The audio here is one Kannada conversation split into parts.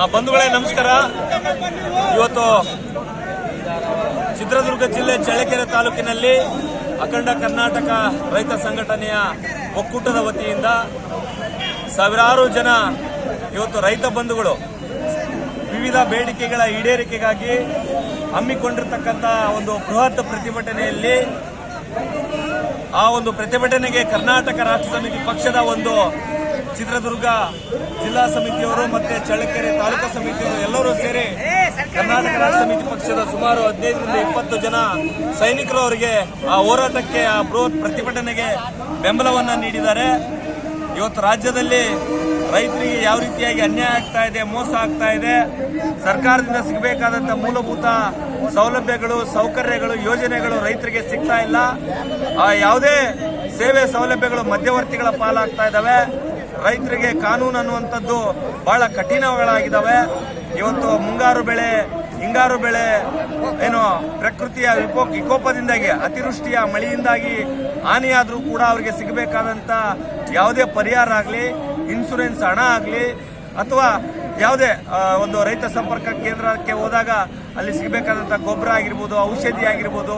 ಆ ಬಂಧುಗಳೇ, ನಮಸ್ಕಾರ. ಇವತ್ತು ಚಿತ್ರದುರ್ಗ ಜಿಲ್ಲೆ ಚಳ್ಳಕೆರೆ ತಾಲೂಕಿನಲ್ಲಿ ಅಖಂಡ ಕರ್ನಾಟಕ ರೈತ ಸಂಘಟನೆಯ ಒಕ್ಕೂಟದ ವತಿಯಿಂದ ಸಾವಿರಾರು ಜನ ಇವತ್ತು ರೈತ ಬಂಧುಗಳು ವಿವಿಧ ಬೇಡಿಕೆಗಳ ಈಡೇರಿಕೆಗಾಗಿ ಹಮ್ಮಿಕೊಂಡಿರ್ತಕ್ಕಂಥ ಒಂದು ಬೃಹತ್ ಪ್ರತಿಭಟನೆಯಲ್ಲಿ ಆ ಒಂದು ಪ್ರತಿಭಟನೆಗೆ ಕರ್ನಾಟಕ ರಾಷ್ಟ್ರ ಸಮಿತಿ ಪಕ್ಷದ ಒಂದು ಚಿತ್ರದುರ್ಗ ಜಿಲ್ಲಾ ಸಮಿತಿಯವರು ಮತ್ತೆ ಚಳ್ಳಕೆರೆ ತಾಲೂಕಾ ಸಮಿತಿಯವರು ಎಲ್ಲರೂ ಸೇರಿ ಕರ್ನಾಟಕ ರಾಜ್ಯ ಸಮಿತಿ ಪಕ್ಷದ ಸುಮಾರು ಹದಿನೈದರಿಂದ ಇಪ್ಪತ್ತು ಜನ ಸೈನಿಕರು ಅವರಿಗೆ ಆ ಹೋರಾಟಕ್ಕೆ, ಆ ಬೃಹತ್ ಪ್ರತಿಭಟನೆಗೆ ಬೆಂಬಲವನ್ನು ನೀಡಿದ್ದಾರೆ. ಇವತ್ತು ರಾಜ್ಯದಲ್ಲಿ ರೈತರಿಗೆ ಯಾವ ರೀತಿಯಾಗಿ ಅನ್ಯಾಯ ಆಗ್ತಾ ಇದೆ, ಮೋಸ ಆಗ್ತಾ ಇದೆ, ಸರ್ಕಾರದಿಂದ ಸಿಗಬೇಕಾದಂಥ ಮೂಲಭೂತ ಸೌಲಭ್ಯಗಳು, ಸೌಕರ್ಯಗಳು, ಯೋಜನೆಗಳು ರೈತರಿಗೆ ಸಿಗ್ತಾ ಇಲ್ಲ. ಆ ಯಾವುದೇ ಸೇವೆ ಸೌಲಭ್ಯಗಳು ಮಧ್ಯವರ್ತಿಗಳ ಪಾಲಾಗ್ತಾ ಇದ್ದಾವೆ. ರೈತರಿಗೆ ಕಾನೂನು ಅನ್ನುವಂಥದ್ದು ಬಹಳ ಕಠಿಣಗಳಾಗಿದ್ದಾವೆ ಇವತ್ತು ಮುಂಗಾರು ಬೆಳೆ, ಹಿಂಗಾರು ಬೆಳೆ, ಏನು ಪ್ರಕೃತಿಯ ವಿಕೋ ವಿಕೋಪದಿಂದಾಗಿ, ಅತಿವೃಷ್ಟಿಯ ಮಳೆಯಿಂದಾಗಿ ಹಾನಿಯಾದರೂ ಕೂಡ ಅವರಿಗೆ ಸಿಗಬೇಕಾದಂಥ ಯಾವುದೇ ಪರಿಹಾರ ಆಗಲಿ ಇನ್ಸೂರೆನ್ಸ್ ಹಣ ಆಗಲಿ, ಅಥವಾ ಯಾವುದೇ ಒಂದು ರೈತ ಸಂಪರ್ಕ ಕೇಂದ್ರಕ್ಕೆ ಹೋದಾಗ ಅಲ್ಲಿ ಸಿಗಬೇಕಾದಂಥ ಗೊಬ್ಬರ ಆಗಿರ್ಬೋದು, ಔಷಧಿ ಆಗಿರ್ಬೋದು,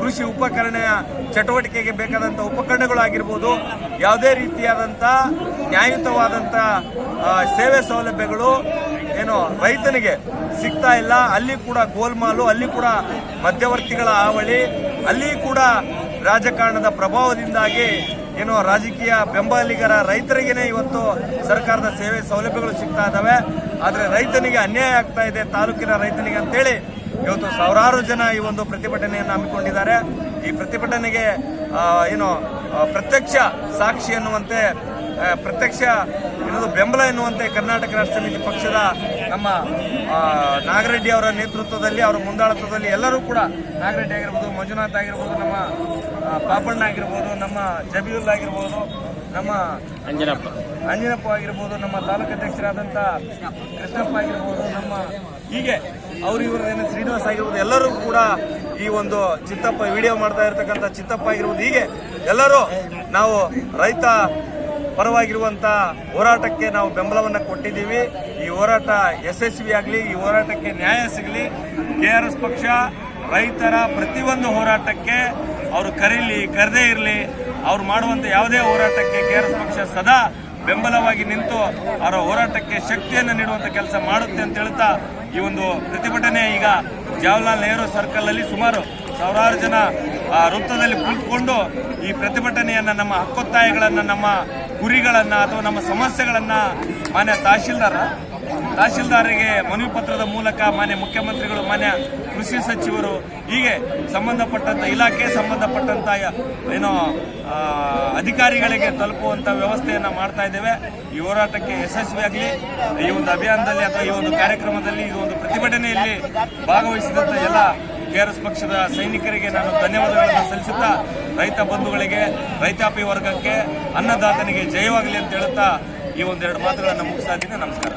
ಕೃಷಿ ಉಪಕರಣ ಚಟುವಟಿಕೆಗೆ ಬೇಕಾದಂಥ ಉಪಕರಣಗಳು ಆಗಿರ್ಬೋದು, ಯಾವುದೇ ರೀತಿಯಾದಂಥ ನ್ಯಾಯಯುತವಾದಂಥ ಸೇವೆ ಸೌಲಭ್ಯಗಳು ಏನು ರೈತನಿಗೆ ಸಿಗ್ತಾ ಇಲ್ಲ. ಅಲ್ಲಿ ಕೂಡ ಗೋಲ್ಮಾಲು, ಅಲ್ಲಿ ಕೂಡ ಮಧ್ಯವರ್ತಿಗಳ ಹಾವಳಿ, ಅಲ್ಲಿ ಕೂಡ ರಾಜಕಾರಣದ ಪ್ರಭಾವದಿಂದಾಗಿ ಏನು ರಾಜಕೀಯ ಬೆಂಬಲಿಗರ ರೈತರಿಗೇನೆ ಇವತ್ತು ಸರ್ಕಾರದ ಸೇವೆ ಸೌಲಭ್ಯಗಳು ಸಿಗ್ತಾ ಇದ್ದಾವೆ. ಆದರೆ ರೈತನಿಗೆ ಅನ್ಯಾಯ ಆಗ್ತಾ ಇದೆ, ತಾಲೂಕಿನ ರೈತನಿಗೆ ಅಂತೇಳಿ ಇವತ್ತು ಸಾವಿರಾರು ಜನ ಈ ಒಂದು ಪ್ರತಿಭಟನೆಯನ್ನು ಹಮ್ಮಿಕೊಂಡಿದ್ದಾರೆ. ಈ ಪ್ರತಿಭಟನೆಗೆ ಏನು ಪ್ರತ್ಯಕ್ಷ ಸಾಕ್ಷಿ ಎನ್ನುವಂತೆ ಪ್ರತ್ಯಕ್ಷ ಏನದು ಬೆಂಬಲ ಎನ್ನುವಂತೆ ಕರ್ನಾಟಕ ರಾಷ್ಟ್ರ ಸಮಿತಿ ಪಕ್ಷದ ನಮ್ಮ ನಾಗರೆಡ್ಡಿ ಅವರ ನೇತೃತ್ವದಲ್ಲಿ ಅವರ ಮುಂದಾಳತ್ವದಲ್ಲಿ ಎಲ್ಲರೂ ಕೂಡ ನಾಗರೆಡ್ಡಿ ಆಗಿರ್ಬೋದು ಮಂಜುನಾಥ್ ಆಗಿರ್ಬೋದು ನಮ್ಮ ಪಾಪಣ್ಣ ಆಗಿರ್ಬೋದು ನಮ್ಮ ಜಬೀರುಲ್ ಆಗಿರ್ಬೋದು ನಮ್ಮ ಅಂಜನಪ್ಪ. ಅಂಜನಪ್ಪ ಆಗಿರ್ಬೋದು ನಮ್ಮ ತಾಲೂಕು ಅಧ್ಯಕ್ಷರಾದಂಥ ಕೃಷ್ಣಪ್ಪ ಆಗಿರ್ಬೋದು ನಮ್ಮ ಹೀಗೆ ಅವರು ಏನು ಶ್ರೀನಿವಾಸ್ ಆಗಿರ್ಬೋದು ಎಲ್ಲರೂ ಕೂಡ ಈ ಒಂದು ಚಿತ್ತಪ್ಪ ವಿಡಿಯೋ ಮಾಡ್ತಾ ಇರ್ತಕ್ಕಂಥ ಚಿತ್ತಪ್ಪ ಆಗಿರ್ಬೋದು ಹೀಗೆ ಎಲ್ಲರೂ ನಾವು ರೈತ ಪರವಾಗಿರುವಂತ ಹೋರಾಟಕ್ಕೆ ನಾವು ಬೆಂಬಲವನ್ನು ಕೊಟ್ಟಿದ್ದೀವಿ. ಈ ಹೋರಾಟ ಯಶಸ್ವಿ ಆಗಲಿ, ಈ ಹೋರಾಟಕ್ಕೆ ನ್ಯಾಯ ಸಿಗಲಿ. ಕೆ ಪಕ್ಷ ರೈತರ ಪ್ರತಿಯೊಂದು ಹೋರಾಟಕ್ಕೆ ಅವರು ಕರೀಲಿ, ಕರೆದೇ ಇರಲಿ. ಅವ್ರು ಮಾಡುವಂತ ಯಾವುದೇ ಹೋರಾಟಕ್ಕೆ ಕೆ ಪಕ್ಷ ಸದಾ ಬೆಂಬಲವಾಗಿ ನಿಂತು ಅವರ ಹೋರಾಟಕ್ಕೆ ಶಕ್ತಿಯನ್ನು ನೀಡುವಂತ ಕೆಲಸ ಮಾಡುತ್ತೆ ಅಂತ ಹೇಳ್ತಾ ಈ ಒಂದು ಪ್ರತಿಭಟನೆ ಈಗ ಜವಾಹರ್ಲಾಲ್ ನೆಹರು ಸರ್ಕಲ್ ಅಲ್ಲಿ ಸುಮಾರು ಸಾವಿರಾರು ಜನ ವೃತ್ತದಲ್ಲಿ ಕುಳಿತುಕೊಂಡು ಈ ಪ್ರತಿಭಟನೆಯನ್ನು ನಮ್ಮ ಹಕ್ಕೊತ್ತಾಯಗಳನ್ನು, ನಮ್ಮ ಗುರಿಗಳನ್ನು ಅಥವಾ ನಮ್ಮ ಸಮಸ್ಯೆಗಳನ್ನು ಮಾನ್ಯ ತಹಶೀಲ್ದಾರ, ತಹಶೀಲ್ದಾರರಿಗೆ ಮನವಿ ಪತ್ರದ ಮೂಲಕ ಮಾನ್ಯ ಮುಖ್ಯಮಂತ್ರಿಗಳು, ಮಾನ್ಯ ಕೃಷಿ ಸಚಿವರು ಹೀಗೆ ಸಂಬಂಧಪಟ್ಟಂಥ ಇಲಾಖೆ ಸಂಬಂಧಪಟ್ಟಂಥ ಏನೋ ಅಧಿಕಾರಿಗಳಿಗೆ ತಲುಪುವಂಥ ವ್ಯವಸ್ಥೆಯನ್ನು ಮಾಡ್ತಾ ಇದ್ದೇವೆ. ಈ ಹೋರಾಟಕ್ಕೆ ಯಶಸ್ವಿಯಾಗಲಿ ಈ ಒಂದು ಅಭಿಯಾನದಲ್ಲಿ ಅಥವಾ ಈ ಒಂದು ಕಾರ್ಯಕ್ರಮದಲ್ಲಿ ಈ ಒಂದು ಪ್ರತಿಭಟನೆಯಲ್ಲಿ ಭಾಗವಹಿಸಿದಂಥ ಎಲ್ಲ ಕೆಆರ್ಎಸ್ ಪಕ್ಷದ ಸೈನಿಕರಿಗೆ ನಾನು ಧನ್ಯವಾದಗಳನ್ನು ಸಲ್ಲಿಸುತ್ತಾ ರೈತ ಬಂಧುಗಳಿಗೆ, ರೈತಾಪಿ ವರ್ಗಕ್ಕೆ ಅನ್ನದಾತನಿಗೆ ಜಯವಾಗಲಿ ಅಂತ ಹೇಳುತ್ತಾ ಈ ಒಂದೆರಡು ಮಾತುಗಳನ್ನು ಮುಗಿಸ್ತಾ ಇದ್ದೀನಿ. ನಮಸ್ಕಾರ.